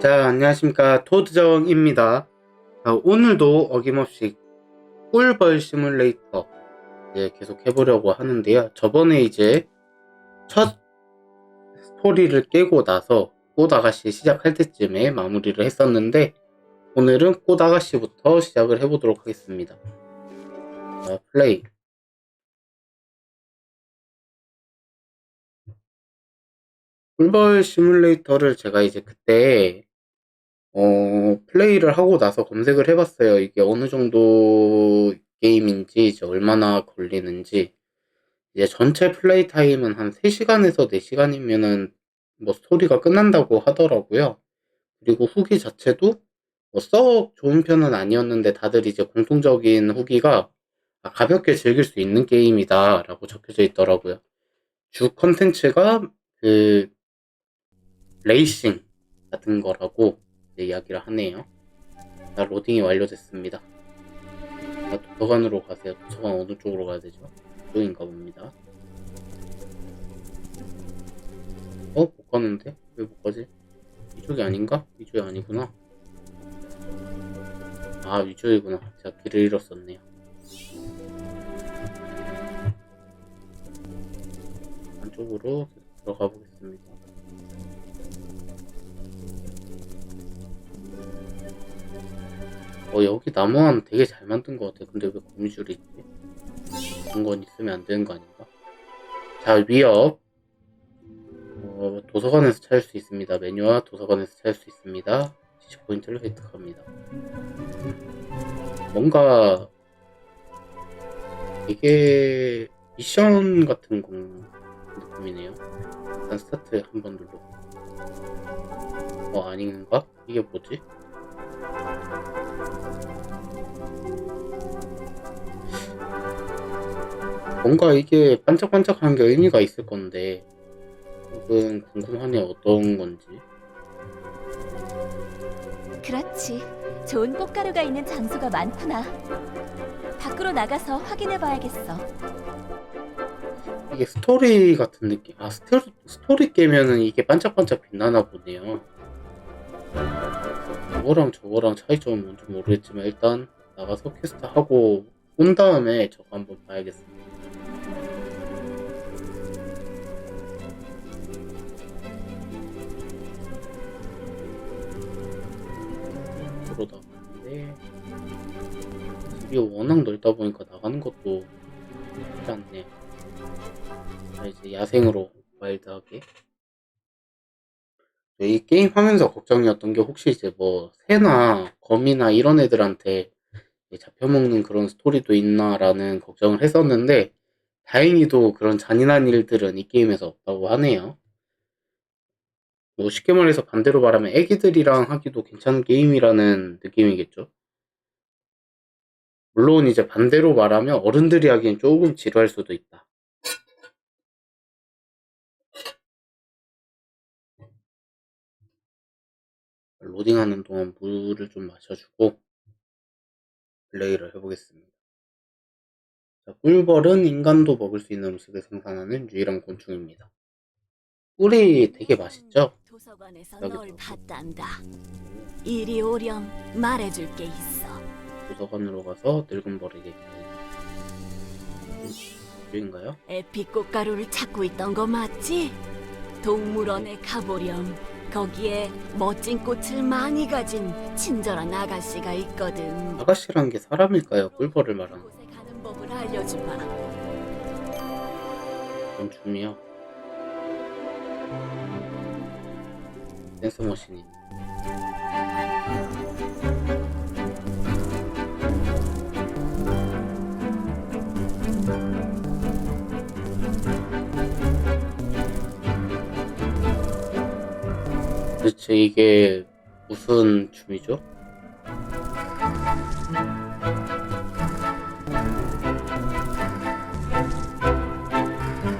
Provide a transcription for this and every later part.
자, 안녕하십니까. 토드정입니다. 자, 오늘도 어김없이 꿀벌 시뮬레이터 이제 계속 해보려고 하는데요. 저번에 이제 첫 스토리를 깨고 나서 꽃아가씨 시작할 때쯤에 마무리를 했었는데 오늘은 꽃아가씨부터 시작을 해보도록 하겠습니다. 자, 플레이. 꿀벌 시뮬레이터를 제가 이제 그때 어, 플레이를 하고 나서 검색을 해봤어요. 이게 어느 정도 게임인지, 이제 얼마나 걸리는지. 이제 전체 플레이 타임은 한 3시간에서 4시간이면은 뭐 스토리가 끝난다고 하더라고요. 그리고 후기 자체도 뭐 썩 좋은 편은 아니었는데 다들 이제 공통적인 후기가 아, 가볍게 즐길 수 있는 게임이다 라고 적혀져 있더라고요. 주 컨텐츠가 그 레이싱 같은 거라고 이제 이야기를 하네요. 자, 로딩이 완료됐습니다. 자, 도서관으로 가세요. 도서관 어느 쪽으로 가야 되죠? 이쪽인가 봅니다. 어? 못 가는데? 왜 못 가지? 이쪽이 아닌가? 이쪽이 아니구나. 아, 이쪽이구나. 제가 길을 잃었었네요. 안쪽으로 들어가 보겠습니다. 어, 여기 나무함 되게 잘 만든 것 같아. 근데 왜 거미줄이 있지? 그런 건 있으면 안 되는 거 아닌가? 자, 위협. 어, 도서관에서 찾을 수 있습니다. 메뉴와 도서관에서 찾을 수 있습니다. 지시 포인트를 획득합니다. 뭔가 되게 미션 같은 건 느낌이네요. 일단 스타트 한번 눌러. 어, 아닌가? 이게 뭐지? 뭔가 이게 반짝반짝한 게 의미가 있을 건데 조금 궁금하네 어떤 건지 그렇지. 좋은 꽃가루가 있는 장소가 많구나. 밖으로 나가서 확인해 봐야겠어. 이게 스토리 같은 느낌 아 스토리, 스토리 깨면은 이게 반짝반짝 빛나나 보네요 저거랑 저거랑 차이점은 뭔지 모르겠지만 일단 나가서 퀘스트 하고 온 다음에 저거 한번 봐야겠습니다 집이 워낙 넓다 보니까 나가는 것도 쉽지 않네요 자, 이제 야생으로 와일드하게. 네, 이 게임 하면서 걱정이었던 게 혹시 이제 뭐 새나 거미나 이런 애들한테 잡혀먹는 그런 스토리도 있나라는 걱정을 했었는데 다행히도 그런 잔인한 일들은 이 게임에서 없다고 하네요. 뭐 쉽게 말해서 반대로 말하면 애기들이랑 하기도 괜찮은 게임이라는 느낌이겠죠. 물론 이제 반대로 말하면 어른들이 하기엔 조금 지루할 수도 있다. 로딩하는 동안 물을 좀 마셔주고 플레이를 해보겠습니다. 자, 꿀벌은 인간도 먹을 수 있는 음식을 생산하는 유일한 곤충입니다. 꿀이 되게 맛있죠? 도서관에서 여기 널 또. 봤단다. 이리 오렴 말해줄 게 있어. 도서관으로 가서 늙은 벌에게 여긴가요? 에픽 꽃가루를 찾고 있던 거 맞지? 동물원에 가보렴. 거기에 멋진 꽃을 많이 가진 친절한 아가씨가 있거든. 아가씨란 게 사람일까요? 꿀벌을 말하는 곳에 가는 법을 알려주마. 곤충이요? 댄스 머신이 도대체 이게 무슨 춤이죠?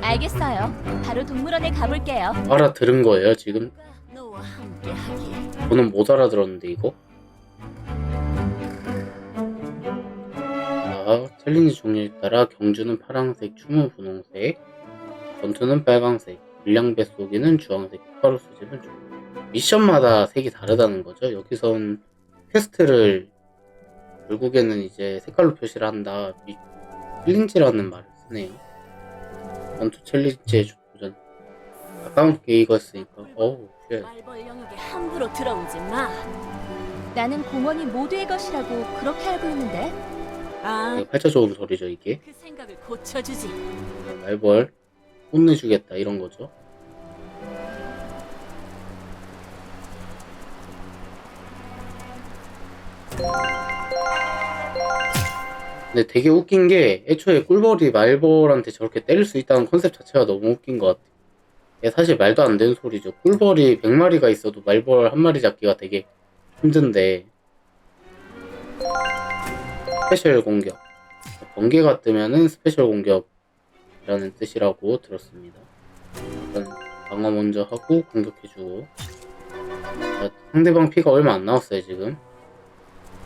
알겠어요. 바로 동물원에 가볼게요. 알아들은 거예요 지금? 너와 함께 하길. 저는 못 알아들었는데 이거? 자, 챌린지 종류에 따라 경주는 파란색, 춤은 분홍색, 전투는 빨강색, 물량 뱃속이는 주황색, 가루 수집은 주 미션마다 색이 다르다는 거죠. 여기선 퀘스트를 결국에는 이제 색깔로 표시를 한다. 미, 챌린지라는 말을 쓰네요. 원투 챌린지의 도전. 가까운 게 이거였으니까. 어우, 쉣. 말벌 영역에 함부로 들어오지 마. 나는 공원이 모두의 것이라고 그렇게 알고 있는데 아, 팔자 좋은 소리죠, 이게. 그 생각을 고쳐주지. 말벌 혼내주겠다 이런 거죠. 근데 되게 웃긴 게 애초에 꿀벌이 말벌한테 저렇게 때릴 수 있다는 컨셉 자체가 너무 웃긴 것 같아. 이게 사실 말도 안 되는 소리죠. 꿀벌이 100마리가 있어도 말벌 한 마리 잡기가 되게 힘든데 스페셜 공격 번개가 뜨면은 스페셜 공격이라는 뜻이라고 들었습니다. 방어 먼저 하고 공격해주고 자, 상대방 피가 얼마 안 나왔어요 지금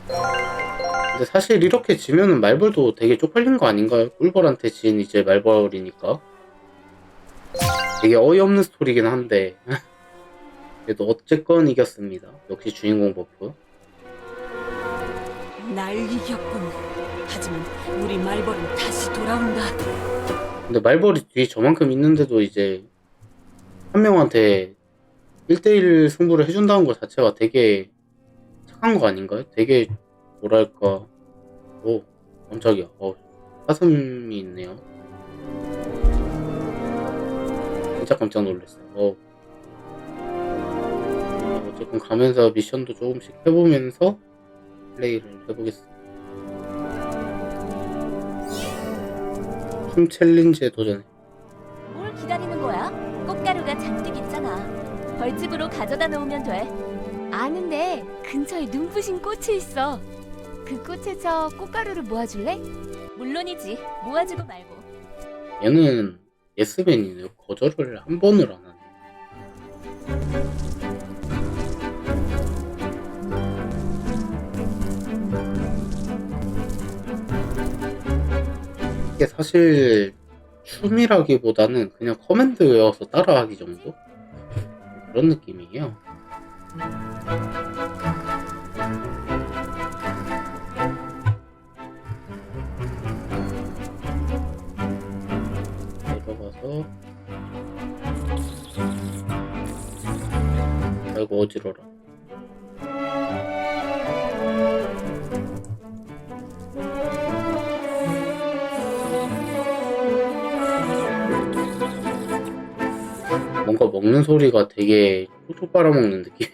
근데 사실 이렇게 지면은 말벌도 되게 쪽팔린 거 아닌가요? 꿀벌한테 진 이제 말벌이니까 되게 어이없는 스토리긴 한데 그래도 어쨌건 이겼습니다 역시 주인공 버프 날 이겼군. 하지만 우리 말벌은 다시 돌아온다. 근데 말벌이 뒤에 저만큼 있는데도 이제 한 명한테 1대1 승부를 해준다는 것 자체가 되게 착한 거 아닌가요? 되게 뭐랄까 오 깜짝이야 어, 사슴이 있네요 진짜 깜짝 놀랐어요 어. 자, 어쨌든 가면서 미션도 조금씩 해보면서 플레이를 해보겠습니다 팀 챌린지에 도전해 뭘 기다리는 거야? 꽃가루가 잔뜩 있잖아. 벌집으로 가져다 놓으면 돼. 아는데 근처에 눈부신 꽃이 있어. 그 꽃에서 꽃가루를 모아줄래? 물론이지. 모아주고 말고. 얘는 예스맨이네요. 거절을 한 번을 안 하네. 이게 사실 춤이라기보다는 그냥 커맨드 외워서 따라하기 정도? 그런 느낌이에요. 아이고 어지러라 뭔가 먹는 소리가 되게 톡톡 빨아먹는 느낌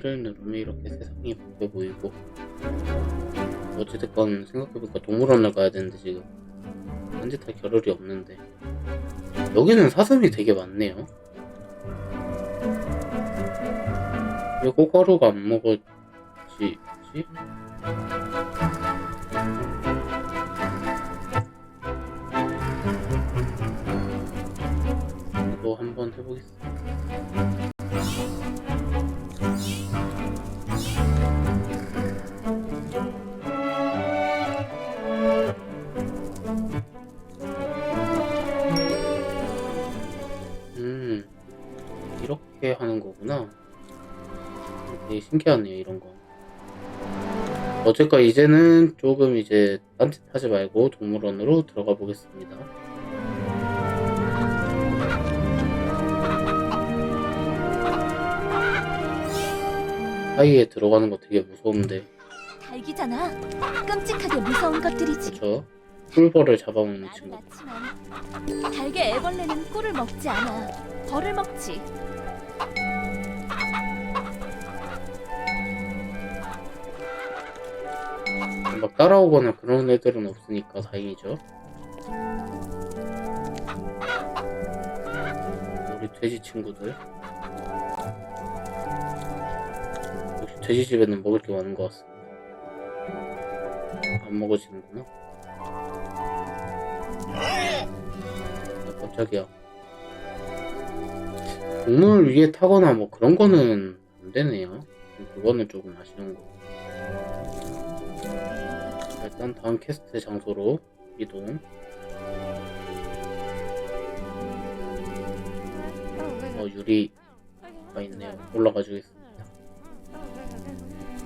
이를 누르면 이렇게 세상이 바뀌어 보이고 어찌됐건 생각해보니까 동물원을 가야 되는데 지금 딴짓할 겨를이 없는데 여기는 사슴이 되게 많네요 왜 꽃가루가 안 먹어지지? 이거 한번 해보겠습니다 신기하네요, 이런 거. 어쨌건 이제는 조금 이제 딴짓 하지 말고 동물원으로 들어가 보겠습니다. 사이에 들어가는 거 되게 무서운데, 달기잖아. 끔찍하게 무서운 것들이지. 그쵸? 꿀벌을 잡아먹는 친구. 달개 애벌레는 꿀을 먹지 않아. 벌을 먹지. 막 따라오거나 그런 애들은 없으니까 다행이죠. 우리 돼지 친구들. 역시 돼지 집에는 먹을 게 많은 것 같습니다. 안 먹어지는구나. 아, 깜짝이야. 동물 위에 타거나 뭐 그런 거는 안 되네요. 그거는 조금 아쉬운 거. 일단 다음 퀘스트 장소로 이동. 어 유리가 있네요. 올라가 주겠습니다.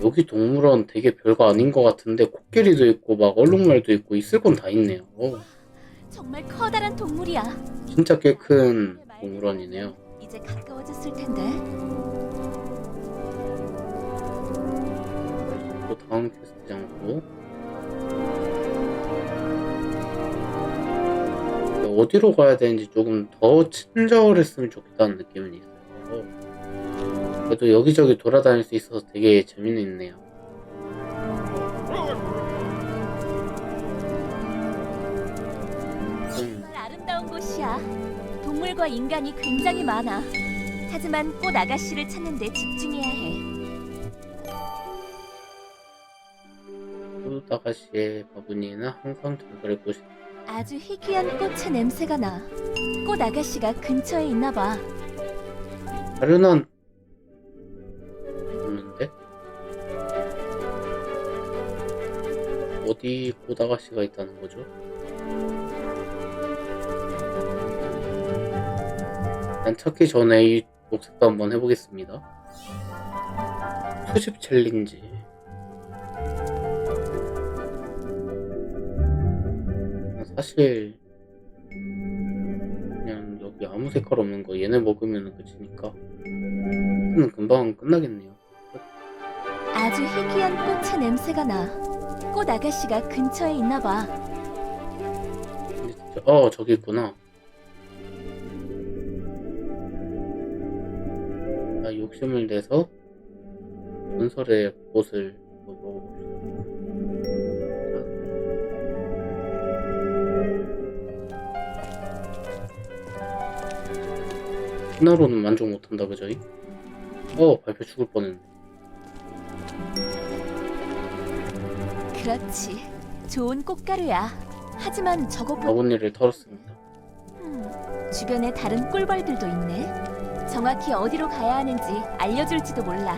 여기 동물원 되게 별거 아닌 것 같은데 코끼리도 있고 막 얼룩말도 있고 있을 건 다 있네요. 어. 정말 커다란 동물이야. 진짜 꽤 큰 동물원이네요. 이제 가까워졌을 텐데. 다음 퀘스트 장소. 어디로 가야 되는지 조금 더 친절했으면 좋겠다는 느낌은 있어요. 그래도 여기저기 돌아다닐 수 있어서 되게 재미있네요. 음, 정말 아름다운 곳이야. 동물과 인간이 굉장히 많아. 하지만 꽃 아가씨를 찾는 데 집중해야 해. 꽃 아가씨의 바구니에는 항상 정글의 꽃이 아주 희귀한 꽃의 냄새가 나. 꽃 아가씨가 근처에 있나 봐. 다른한 없는데? 어디 꽃 아가씨가 있다는 거죠? 일단 찾기 전에 이 녹색도 한번 해보겠습니다. 수집 챌린지. 사실 그냥 여기 아무 색깔 없는 거 얘네 먹으면 끝이니까 는 금방 끝나겠네요. 아주 희귀한 꽃의 냄새가 나. 꽃 아가씨가 근처에 있나 봐. 근데 진짜 어 저기 있구나. 아 욕심을 내서 전설의 꽃을 먹어봅시다. 하나로는 만족 못한다 그저이? 어 발표 죽을 뻔했네. 그렇지. 좋은 꽃가루야. 하지만 저것보다 바구니를 털었습니다. 음, 주변에 다른 꿀벌들도 있네. 정확히 어디로 가야 하는지 알려줄지도 몰라.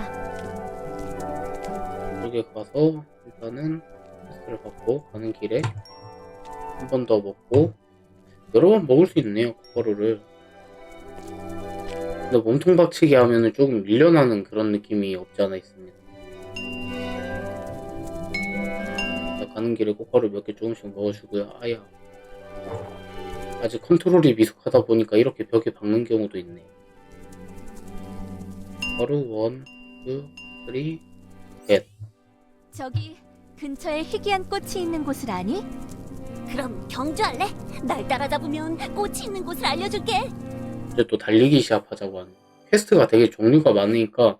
여기 가서 일단은 패스를 받고 가는 길에 한 번 더 먹고 여러 번 먹을 수 있네요 그거를 근데 몸통 박치기 하면은 조금 밀려나는 그런 느낌이 없지 않아 있습니다 자, 가는 길에 꽃가루 몇 개 조금씩 먹어주고요 아야 아직 컨트롤이 미숙하다 보니까 이렇게 벽에 박는 경우도 있네 바로 원, 투, 쓰리, 저기 근처에 희귀한 꽃이 있는 곳을 아니? 그럼 경주할래? 날 따라잡으면 꽃이 있는 곳을 알려줄게. 이제 또 달리기 시합하자고 하는 퀘스트가 되게 종류가 많으니까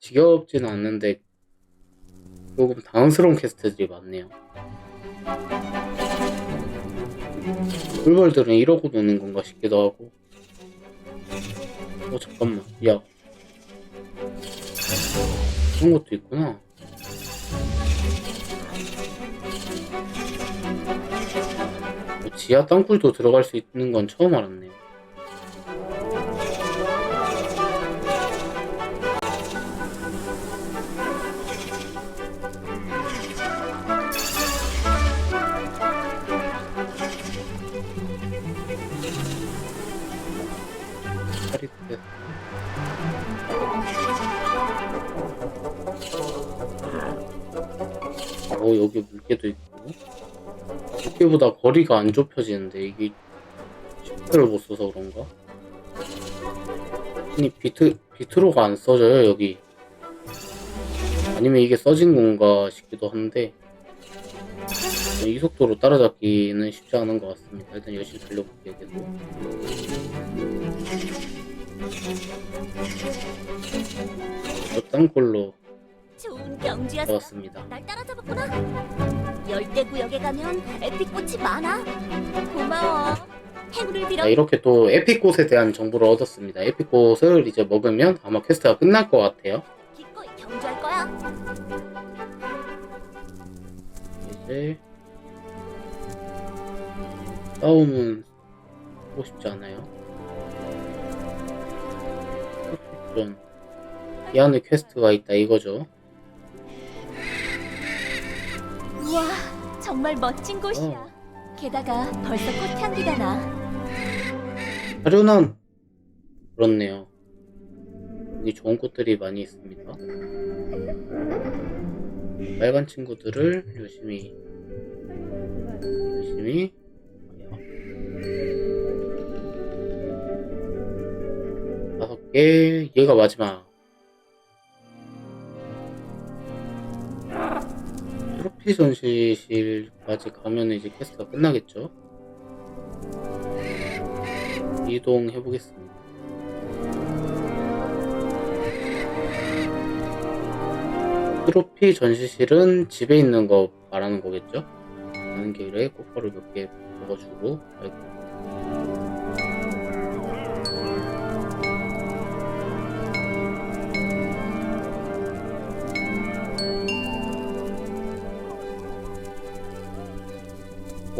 지겹지는 않는데 조금 당황스러운 퀘스트들이 많네요. 꿀벌들은 이러고 노는 건가 싶기도 하고. 어 잠깐만. 야. 그런 것도 있구나. 뭐 지하 땅굴도 들어갈 수 있는 건 처음 알았네요 여기 물개도 있고. 물개보다 거리가 안 좁혀지는데, 이게 실패를 못 써서 그런가? 아니, 비트, 비트로가 안 써져요, 여기. 아니면 이게 써진 건가 싶기도 한데, 이 속도로 따라잡기는 쉽지 않은 것 같습니다. 일단 열심히 달려볼게요, 계속. 어떤 걸로 좋은 경주였어. 잡았습니다. 날 따라잡았구나. 열대 구역에 가면 에픽 꽃이 많아. 고마워. 행운을 빌어. 자, 이렇게 또 에픽꽃에 대한 정보를 얻었습니다. 에픽꽃을 이제 먹으면 아마 퀘스트가 끝날 것 같아요. 기꺼이 경주할 거야. 이제 싸움은 하고 싶지 않아요. 좀, 이 안에 퀘스트가 있다 이거죠. 우와, 정말 멋진 곳이야. 게다가 벌써 꽃향기가 나. 하루는 그렇네요. 여기 좋은 꽃들이 많이 있습니다. 빨간 친구들을 열심히 열심히 다섯 개 얘가 마지막 트로피 전시실까지 가면 이제 퀘스트가 끝나겠죠? 이동해 보겠습니다. 트로피 전시실은 집에 있는 거 말하는 거겠죠? 가는 길에 꽃가루 몇 개 먹어주고.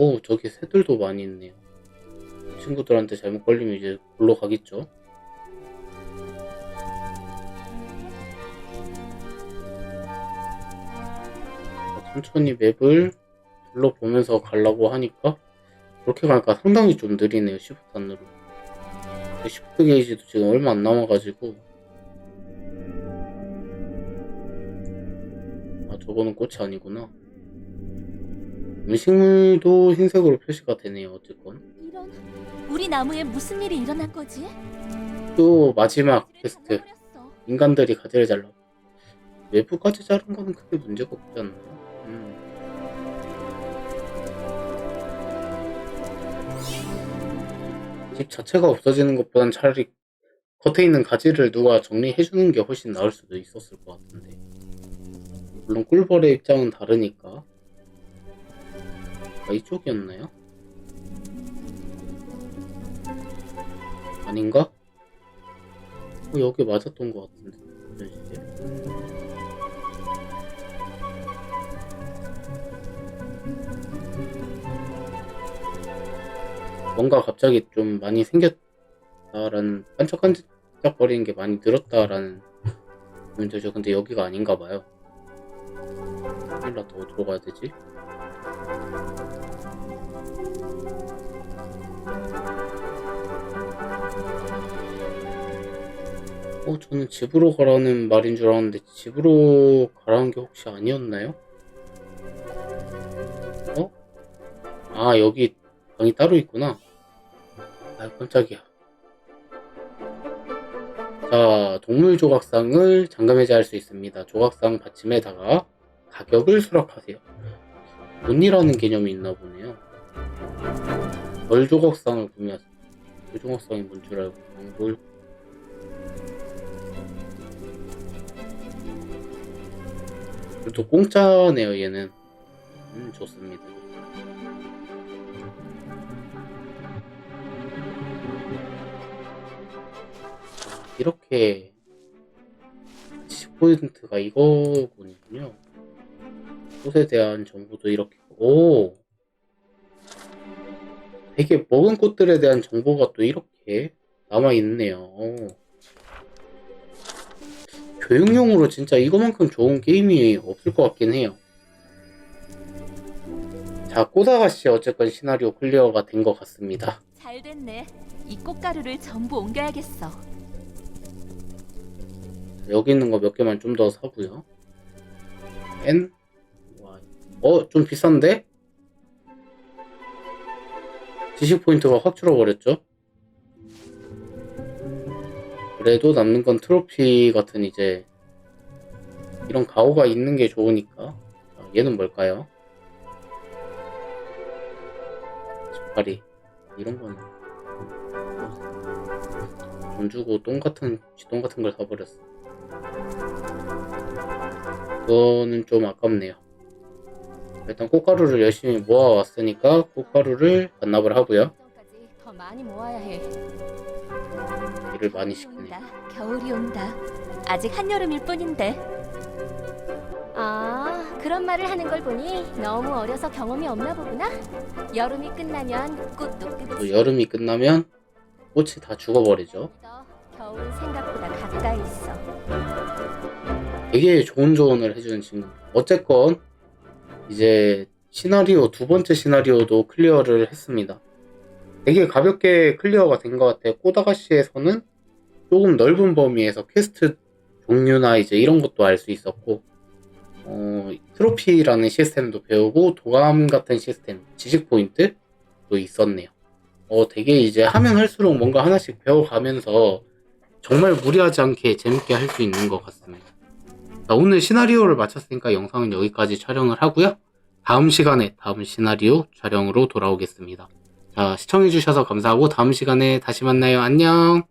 오 저기 새들도 많이 있네요. 친구들한테 잘못 걸리면 이제 골로 가겠죠? 천천히 맵을 둘러보면서 가려고 하니까 그렇게 가니까 상당히 좀 느리네요 시프트안으로 시프트 게이지도 지금 얼마 안 남아가지고 아 저거는 꽃이 아니구나 음식물도 흰색으로 표시가 되네요 어쨌건 이런 우리 나무에 무슨 일이 일어난 거지? 또 마지막 퀘스트. 인간들이 가지를 잘라 외부까지 자른 거는 크게 문제가 없지 않나요? 음. 집 자체가 없어지는 것보단 차라리 겉에 있는 가지를 누가 정리해주는 게 훨씬 나을 수도 있었을 것 같은데 물론 꿀벌의 입장은 다르니까 아, 이쪽이었나요? 아닌가? 어, 여기 맞았던 것 같은데 뭔가 갑자기 좀 많이 생겼다라는 반짝반짝거리는 게 많이 늘었다라는 들죠 근데 여기가 아닌가 봐요 큰일 났다 어디로 가야 되지? 어, 저는 집으로 가라는 말인 줄 알았는데 집으로 가라는 게 혹시 아니었나요? 어? 아, 여기 방이 따로 있구나. 아, 깜짝이야. 자, 동물 조각상을 잠금해제할 수 있습니다. 조각상 받침에다가 가격을 수락하세요. 돈이라는 개념이 있나 보네요. 벌 조각상을 구매하세요. 그 조각상이 뭔 줄 알고 뭘 또 공짜네요 얘는 음 좋습니다. 아, 이렇게 10포인트가 이거군요. 꽃에 대한 정보도 이렇게 오 되게 먹은 꽃들에 대한 정보가 또 이렇게 남아있네요 교육용으로 진짜 이거만큼 좋은 게임이 없을 것 같긴 해요. 자, 꼬다가씨 어쨌건 시나리오 클리어가 된 것 같습니다. 잘 됐네. 이 꽃가루를 전부 옮겨야겠어. 여기 있는 거 몇 개만 좀 더 사고요. N, Y. 어, 좀 비싼데? 지식 포인트가 확 줄어버렸죠? 그래도 남는 건 트로피 같은 이제 이런 가오가 있는 게 좋으니까. 자, 얘는 뭘까요? 젓가리 이런 거는 돈 주고 똥 같은 쥐똥 같은 걸 사버렸어. 그거는 좀 아깝네요. 일단 꽃가루를 열심히 모아왔으니까 꽃가루를 반납을 하고요. 일을 많이 시키네 온다. 겨울이 온다. 아직 한여름일 뿐인데. 아, 그런 말을 하는 걸 보니 너무 어려서 경험이 없나 보구나. 여름이 끝나면 꽃도 또 끝이. 여름이 끝나면 꽃이 다 죽어버리죠 겨울은 생각보다 가까이 있어. 되게 좋은 조언을 해주는 친구. 어쨌건 이제 시나리오 두 번째 시나리오도 클리어를 했습니다. 되게 가볍게 클리어가 된 것 같아요. 꼬다가시에서는 조금 넓은 범위에서 퀘스트 종류나 이제 이런 것도 알 수 있었고, 어, 트로피라는 시스템도 배우고, 도감 같은 시스템, 지식 포인트도 있었네요. 어, 되게 이제 하면 할수록 뭔가 하나씩 배워가면서 정말 무리하지 않게 재밌게 할 수 있는 것 같습니다. 자, 오늘 시나리오를 마쳤으니까 영상은 여기까지 촬영을 하고요. 다음 시간에 다음 시나리오 촬영으로 돌아오겠습니다. 자, 시청해주셔서 감사하고 다음 시간에 다시 만나요. 안녕!